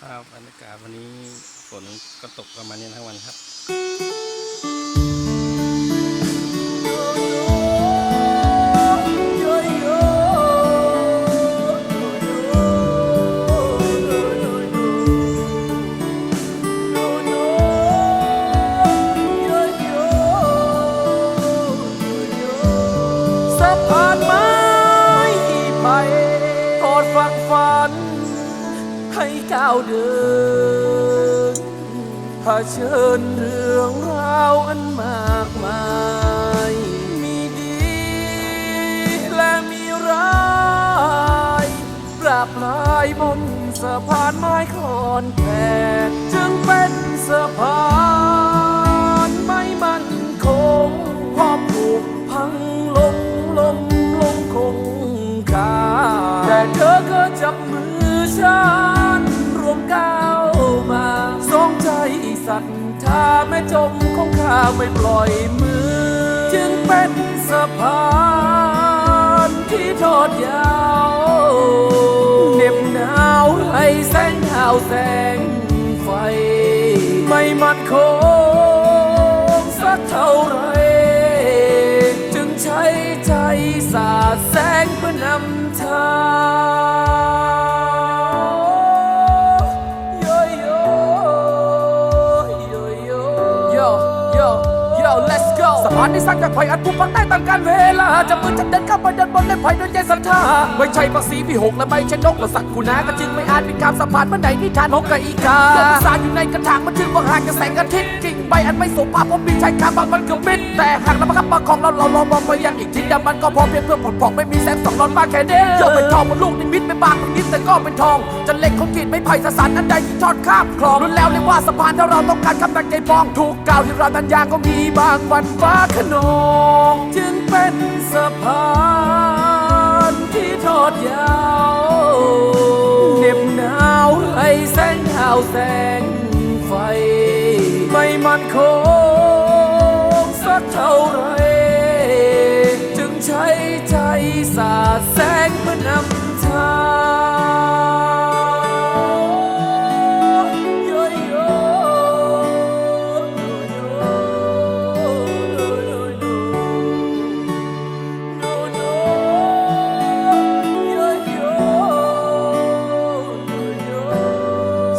ครับบรรยากาศวันนี้ฝนก็ตกประมาณนี้ทั้งวันครับ ก้าวเดินเผชิญเรื่องราวอันมากมาย มีดีและมีร้ายปราบลายบนสะพานไม้คอนแผกจึงเป็นสะพาน ไม่มั่นคงพอมถูกพัง ศรัทธาแม่จมของข้าไม่ปล่อยมือ จึงเป็นสะพานที่ทอดยาวเหน็บหนาวให้แสงดาวแสงไฟ ไม่มั่นคงสักเท่าไรจึงใช้ใจสาดแสงเพื่อนำทาง let's go สะพานที่สร้างจากไผ่อันผู้พังได้ตามการเวลาจะมือจะเดินข้ามไปเดินบนเล่นไผ่ด้วยใจศรัทธาไม่ใช่ภาษีพี่หกและไม่ใช่นกและสัตว์กูนาก็จึงไม่อาจเป็นคำสะพานเมื่อใดที่ทานนกกับอีกาเดินสารอยู่ในกระถางมันจึงว่าห่างจากแสงอาทิตย์กิ่งใบอันไม่สมภาพผมมีใช้คำบางมันคือมิดแต่หากเราประคับประคองเราเราลองมองไปยังอีกทีดียวมันก็พอเพียงเพื่อผลพองไม่มีแสงสองร้อนมากแค่เดียวโยกเป็นทองบนลูกนิมิตไม่บางนิดแต่ก็เป็นทองจะเล็กของกินไม่ไผ่สสารอันใดที่ทอดข้ามคลองรุนแล้วเรียกว่าสะพานถ้าเราต้องการคำตั้งใจปองถูกกล่าวที่เราตัญญาก็มีบางวันฟ้าขนงจึงเป็นสะพานที่ทอดยาวเหน็บหนาวให้แสงดาวแสงไฟ ไม่มั่นคงสักเท่าไร จึงใช้ใจสาดแสงเพื่อนำ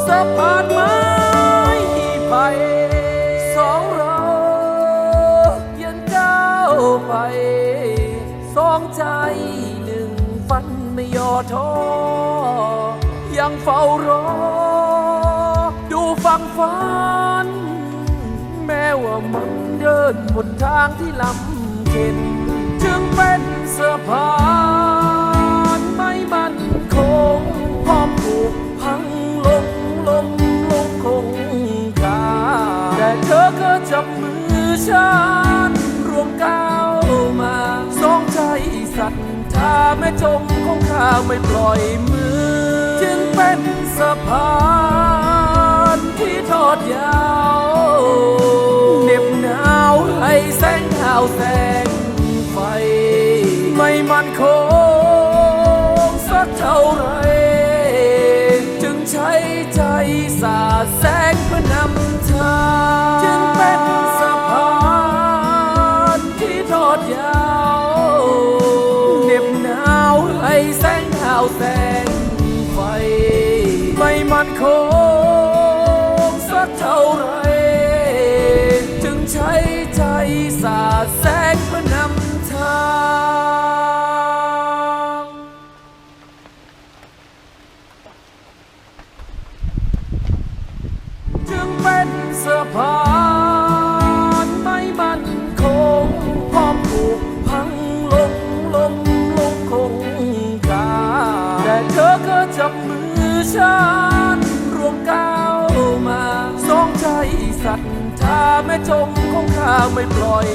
สะพานไม้ไผ่สองเรายังก้าวไปสองใจหนึ่งฝันไม่ย่อท้อยังเฝ้ารอ ดูฟังฝัน แม้ว่ามันเดินบนทางที่ลำเข็นจึงเป็นสะพาน จับมือฉันรวมก้าวมาสองใจศรัทธาแม่จมของข้าไม่ปล่อยมือ จึงเป็นสะพานที่ทอดยาวเหน็บหนาวให้แสงดาวแสงไฟ ไม่มั่นคงสักเท่าไร จึงใช้ใจสาดแสงเพื่อนำทาง ดแสงพนำทางจึงเป็นสะพานไม่มั่นคงพร้อมถูกพังลงลงลงคงคาแต่เธอก็จับมือฉันรวมก้าวมาสองใจศรัทธาแม่จมของข้าไม่ปล่อย